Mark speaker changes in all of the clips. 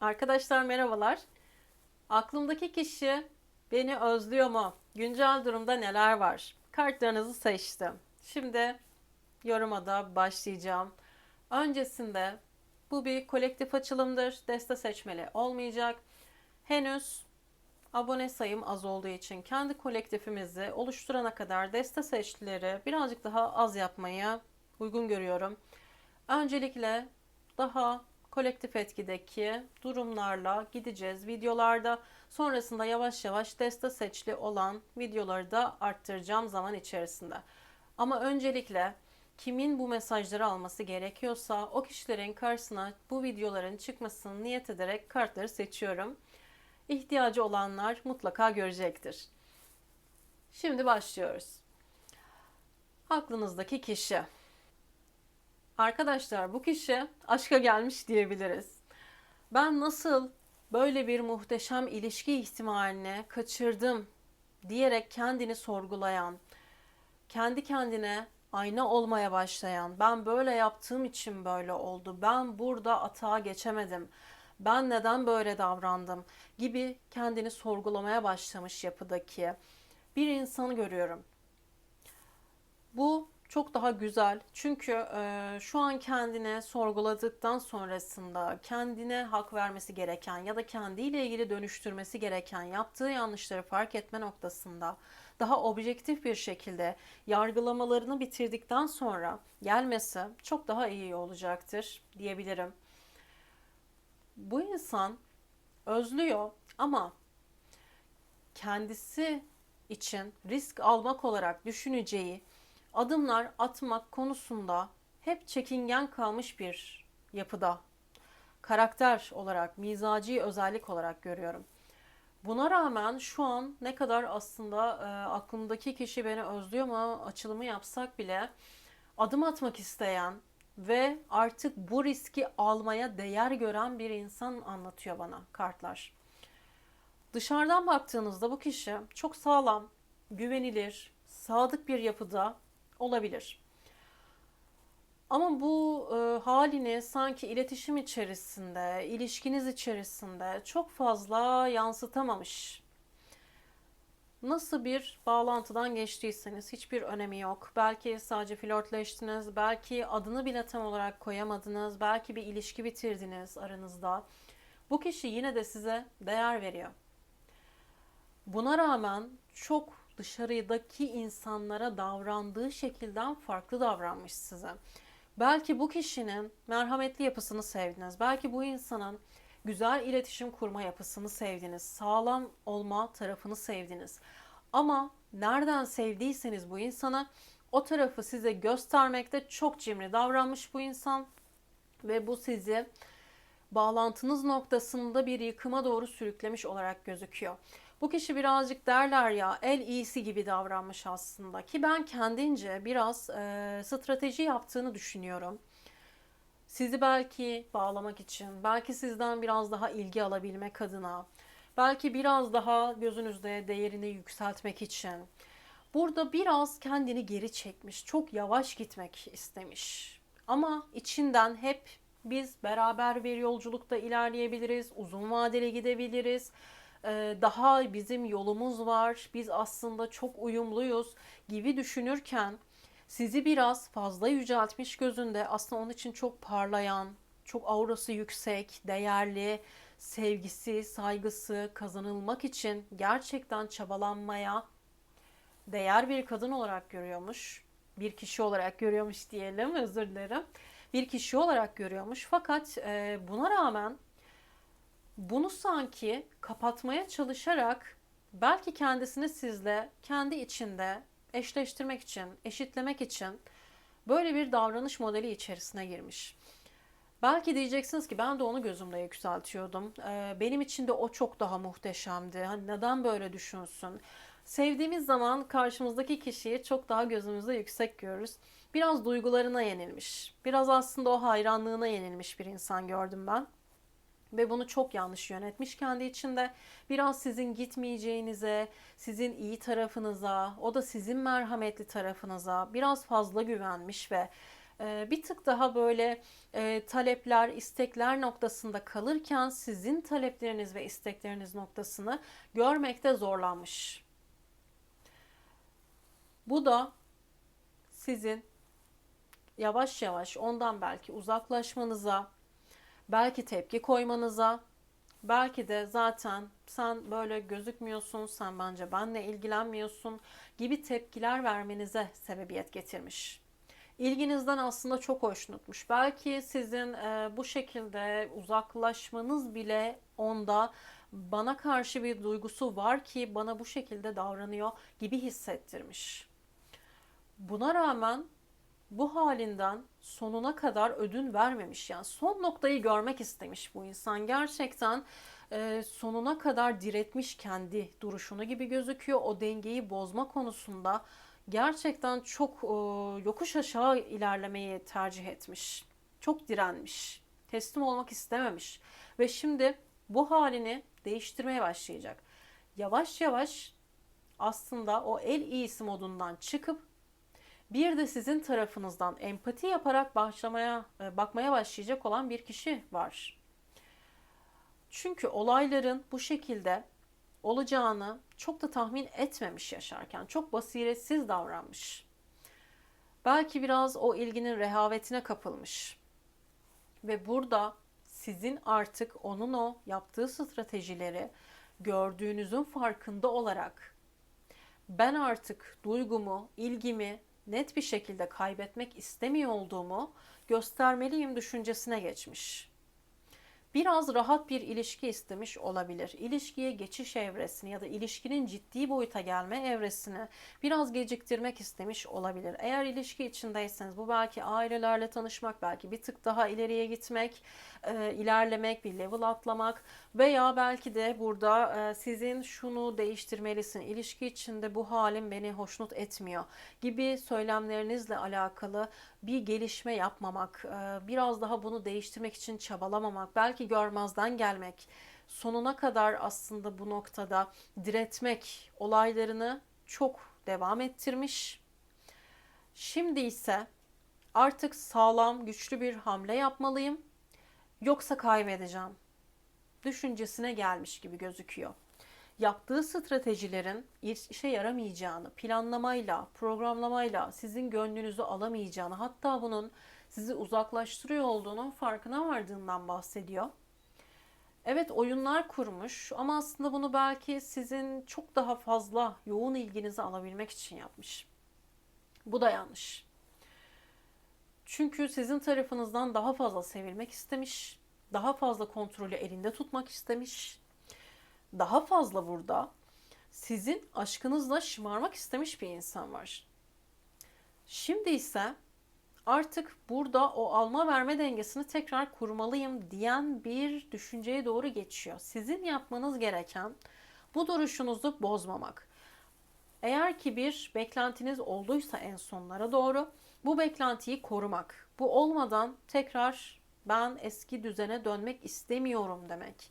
Speaker 1: Arkadaşlar merhabalar. Aklımdaki kişi beni özlüyor mu? Güncel durumda neler var? Kartlarınızı seçtim. Şimdi yoruma da başlayacağım. Öncesinde bu bir kolektif açılımdır. Deste seçmeli olmayacak. Henüz abone sayım az olduğu için kendi kolektifimizi oluşturana kadar deste seçkileri birazcık daha az yapmayı uygun görüyorum. Öncelikle daha kolektif etkideki durumlarla gideceğiz videolarda. Sonrasında yavaş yavaş deste seçili olan videoları da arttıracağım zaman içerisinde. Ama öncelikle kimin bu mesajları alması gerekiyorsa o kişilerin karşısına bu videoların çıkmasını niyet ederek kartları seçiyorum. İhtiyacı olanlar mutlaka görecektir. Şimdi başlıyoruz. Aklınızdaki kişi. Arkadaşlar bu kişi aşka gelmiş diyebiliriz. Ben nasıl böyle bir muhteşem ilişki ihtimalini kaçırdım diyerek kendini sorgulayan, kendi kendine ayna olmaya başlayan, ben böyle yaptığım için böyle oldu, ben burada atağa geçemedim, ben neden böyle davrandım gibi kendini sorgulamaya başlamış yapıdaki bir insanı görüyorum. Bu çok daha güzel. Çünkü e, şu an kendine sorguladıktan sonrasında kendine hak vermesi gereken ya da kendiyle ilgili dönüştürmesi gereken yaptığı yanlışları fark etme noktasında daha objektif bir şekilde yargılamalarını bitirdikten sonra gelmesi çok daha iyi olacaktır diyebilirim. Bu insan özlüyor ama kendisi için risk almak olarak düşüneceği adımlar atmak konusunda hep çekingen kalmış bir yapıda. Karakter olarak, mizaci özellik olarak görüyorum. Buna rağmen şu an ne kadar aslında e, aklımdaki kişi beni özlüyor mu açılımı yapsak bile adım atmak isteyen ve artık bu riski almaya değer gören bir insan anlatıyor bana kartlar. Dışarıdan baktığınızda bu kişi çok sağlam, güvenilir, sadık bir yapıda olabilir. Ama bu e, halini sanki iletişim içerisinde, ilişkiniz içerisinde çok fazla yansıtamamış. Nasıl bir bağlantıdan geçtiyseniz hiçbir önemi yok. Belki sadece flörtleştiniz, belki adını bile tam olarak koyamadınız, belki bir ilişki bitirdiniz aranızda. Bu kişi yine de size değer veriyor. Buna rağmen çok dışarıdaki insanlara davrandığı şekilden farklı davranmış size. Belki bu kişinin merhametli yapısını sevdiniz. Belki bu insanın güzel iletişim kurma yapısını sevdiniz. Sağlam olma tarafını sevdiniz. Ama nereden sevdiyseniz bu insana o tarafı size göstermekte çok cimri davranmış bu insan ve bu sizi bağlantınız noktasında bir yıkıma doğru sürüklemiş olarak gözüküyor. Bu kişi birazcık derler ya el iyisi gibi davranmış aslında ki ben kendince biraz e, strateji yaptığını düşünüyorum. Sizi belki bağlamak için, belki sizden biraz daha ilgi alabilmek adına, belki biraz daha gözünüzde değerini yükseltmek için. Burada biraz kendini geri çekmiş, çok yavaş gitmek istemiş. Ama içinden hep biz beraber bir yolculukta ilerleyebiliriz, uzun vadeli gidebiliriz daha bizim yolumuz var, biz aslında çok uyumluyuz gibi düşünürken sizi biraz fazla yüceltmiş gözünde aslında onun için çok parlayan, çok aurası yüksek, değerli, sevgisi, saygısı kazanılmak için gerçekten çabalanmaya değer bir kadın olarak görüyormuş. Bir kişi olarak görüyormuş diyelim, özür dilerim. Bir kişi olarak görüyormuş. Fakat e, buna rağmen bunu sanki kapatmaya çalışarak belki kendisini sizle kendi içinde eşleştirmek için, eşitlemek için böyle bir davranış modeli içerisine girmiş. Belki diyeceksiniz ki ben de onu gözümde yükseltiyordum. Ee, benim için de o çok daha muhteşemdi. Hani neden böyle düşünsün? Sevdiğimiz zaman karşımızdaki kişiyi çok daha gözümüzde yüksek görürüz. Biraz duygularına yenilmiş. Biraz aslında o hayranlığına yenilmiş bir insan gördüm ben ve bunu çok yanlış yönetmiş kendi içinde. Biraz sizin gitmeyeceğinize, sizin iyi tarafınıza, o da sizin merhametli tarafınıza biraz fazla güvenmiş ve e, bir tık daha böyle e, talepler, istekler noktasında kalırken sizin talepleriniz ve istekleriniz noktasını görmekte zorlanmış. Bu da sizin yavaş yavaş ondan belki uzaklaşmanıza, belki tepki koymanıza, belki de zaten sen böyle gözükmüyorsun, sen bence benle ilgilenmiyorsun gibi tepkiler vermenize sebebiyet getirmiş. İlginizden aslında çok hoşnutmuş. Belki sizin e, bu şekilde uzaklaşmanız bile onda bana karşı bir duygusu var ki bana bu şekilde davranıyor gibi hissettirmiş. Buna rağmen bu halinden sonuna kadar ödün vermemiş. Yani son noktayı görmek istemiş bu insan. Gerçekten e, sonuna kadar diretmiş kendi duruşunu gibi gözüküyor. O dengeyi bozma konusunda gerçekten çok e, yokuş aşağı ilerlemeyi tercih etmiş. Çok direnmiş. Teslim olmak istememiş. Ve şimdi bu halini değiştirmeye başlayacak. Yavaş yavaş aslında o el iyisi modundan çıkıp bir de sizin tarafınızdan empati yaparak başlamaya e, bakmaya başlayacak olan bir kişi var. Çünkü olayların bu şekilde olacağını çok da tahmin etmemiş yaşarken. Çok basiretsiz davranmış. Belki biraz o ilginin rehavetine kapılmış. Ve burada sizin artık onun o yaptığı stratejileri gördüğünüzün farkında olarak ben artık duygumu, ilgimi net bir şekilde kaybetmek istemiyor olduğumu göstermeliyim düşüncesine geçmiş. Biraz rahat bir ilişki istemiş olabilir. İlişkiye geçiş evresini ya da ilişkinin ciddi boyuta gelme evresini biraz geciktirmek istemiş olabilir. Eğer ilişki içindeyseniz bu belki ailelerle tanışmak, belki bir tık daha ileriye gitmek, e, ilerlemek, bir level atlamak veya belki de burada e, sizin şunu değiştirmelisin, ilişki içinde bu halim beni hoşnut etmiyor gibi söylemlerinizle alakalı bir gelişme yapmamak, e, biraz daha bunu değiştirmek için çabalamamak, belki görmezden gelmek, sonuna kadar aslında bu noktada diretmek olaylarını çok devam ettirmiş. Şimdi ise artık sağlam, güçlü bir hamle yapmalıyım yoksa kaybedeceğim düşüncesine gelmiş gibi gözüküyor. Yaptığı stratejilerin işe yaramayacağını, planlamayla, programlamayla sizin gönlünüzü alamayacağını, hatta bunun sizi uzaklaştırıyor olduğunun farkına vardığından bahsediyor. Evet oyunlar kurmuş ama aslında bunu belki sizin çok daha fazla yoğun ilginizi alabilmek için yapmış. Bu da yanlış. Çünkü sizin tarafınızdan daha fazla sevilmek istemiş, daha fazla kontrolü elinde tutmak istemiş. Daha fazla burada sizin aşkınızla şımarmak istemiş bir insan var. Şimdi ise artık burada o alma verme dengesini tekrar kurmalıyım diyen bir düşünceye doğru geçiyor. Sizin yapmanız gereken bu duruşunuzu bozmamak. Eğer ki bir beklentiniz olduysa en sonlara doğru bu beklentiyi korumak. Bu olmadan tekrar ben eski düzene dönmek istemiyorum demek.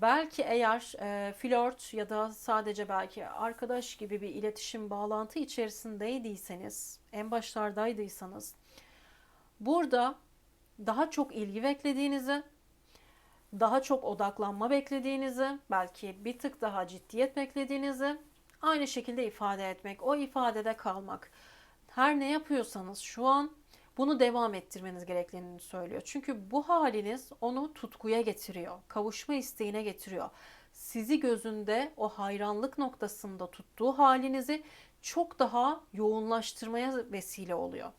Speaker 1: Belki eğer e, flört ya da sadece belki arkadaş gibi bir iletişim bağlantı içerisindeydiyseniz, en başlardaydıysanız burada daha çok ilgi beklediğinizi, daha çok odaklanma beklediğinizi, belki bir tık daha ciddiyet beklediğinizi aynı şekilde ifade etmek, o ifadede kalmak. Her ne yapıyorsanız şu an bunu devam ettirmeniz gerektiğini söylüyor. Çünkü bu haliniz onu tutkuya getiriyor, kavuşma isteğine getiriyor. Sizi gözünde o hayranlık noktasında tuttuğu halinizi çok daha yoğunlaştırmaya vesile oluyor.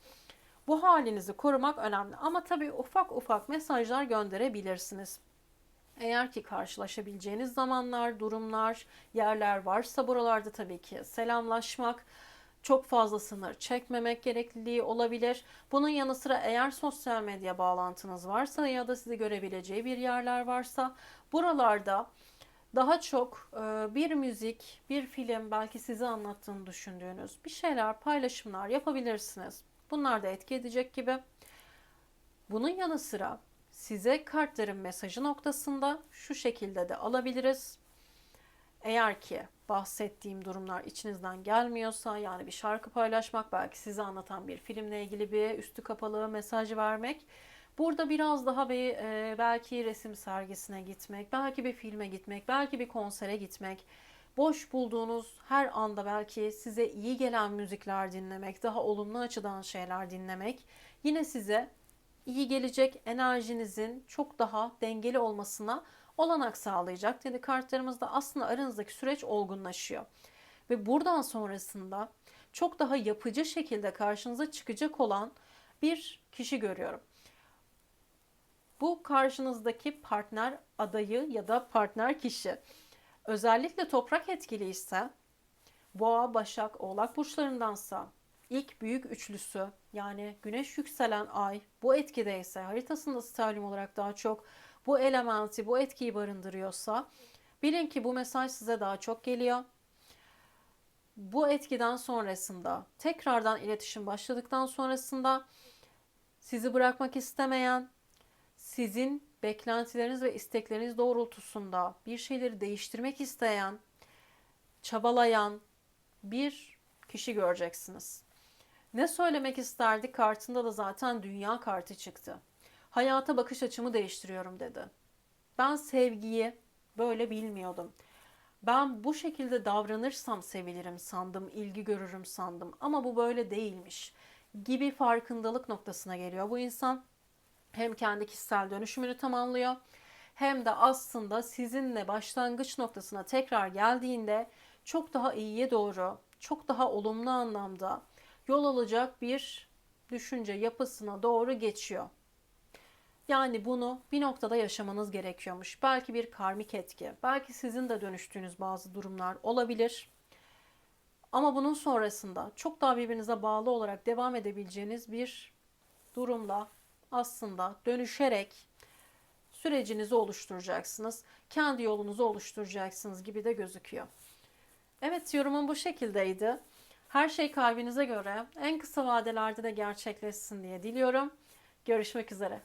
Speaker 1: Bu halinizi korumak önemli ama tabii ufak ufak mesajlar gönderebilirsiniz. Eğer ki karşılaşabileceğiniz zamanlar, durumlar, yerler varsa buralarda tabii ki selamlaşmak, çok fazla sınır çekmemek gerekliliği olabilir. Bunun yanı sıra eğer sosyal medya bağlantınız varsa ya da sizi görebileceği bir yerler varsa buralarda daha çok e, bir müzik, bir film belki size anlattığını düşündüğünüz bir şeyler, paylaşımlar yapabilirsiniz. Bunlar da etki edecek gibi. Bunun yanı sıra size kartların mesajı noktasında şu şekilde de alabiliriz. Eğer ki bahsettiğim durumlar içinizden gelmiyorsa yani bir şarkı paylaşmak, belki size anlatan bir filmle ilgili bir üstü kapalı mesaj vermek. Burada biraz daha bir e, belki resim sergisine gitmek, belki bir filme gitmek, belki bir konsere gitmek. Boş bulduğunuz her anda belki size iyi gelen müzikler dinlemek, daha olumlu açıdan şeyler dinlemek yine size iyi gelecek enerjinizin çok daha dengeli olmasına olanak sağlayacak. Dedi kartlarımızda aslında aranızdaki süreç olgunlaşıyor. Ve buradan sonrasında çok daha yapıcı şekilde karşınıza çıkacak olan bir kişi görüyorum. Bu karşınızdaki partner adayı ya da partner kişi özellikle toprak etkili ise Boğa, Başak, Oğlak burçlarındansa ilk büyük üçlüsü yani Güneş yükselen ay bu etkideyse haritasında sterlim olarak daha çok bu elementi, bu etkiyi barındırıyorsa bilin ki bu mesaj size daha çok geliyor. Bu etkiden sonrasında tekrardan iletişim başladıktan sonrasında sizi bırakmak istemeyen, sizin beklentileriniz ve istekleriniz doğrultusunda bir şeyleri değiştirmek isteyen, çabalayan bir kişi göreceksiniz. Ne söylemek isterdi kartında da zaten dünya kartı çıktı. Hayata bakış açımı değiştiriyorum dedi. Ben sevgiyi böyle bilmiyordum. Ben bu şekilde davranırsam sevilirim sandım, ilgi görürüm sandım ama bu böyle değilmiş gibi farkındalık noktasına geliyor. Bu insan hem kendi kişisel dönüşümünü tamamlıyor hem de aslında sizinle başlangıç noktasına tekrar geldiğinde çok daha iyiye doğru, çok daha olumlu anlamda yol alacak bir düşünce yapısına doğru geçiyor. Yani bunu bir noktada yaşamanız gerekiyormuş. Belki bir karmik etki, belki sizin de dönüştüğünüz bazı durumlar olabilir. Ama bunun sonrasında çok daha birbirinize bağlı olarak devam edebileceğiniz bir durumla aslında dönüşerek sürecinizi oluşturacaksınız. Kendi yolunuzu oluşturacaksınız gibi de gözüküyor. Evet yorumum bu şekildeydi. Her şey kalbinize göre en kısa vadelerde de gerçekleşsin diye diliyorum. Görüşmek üzere.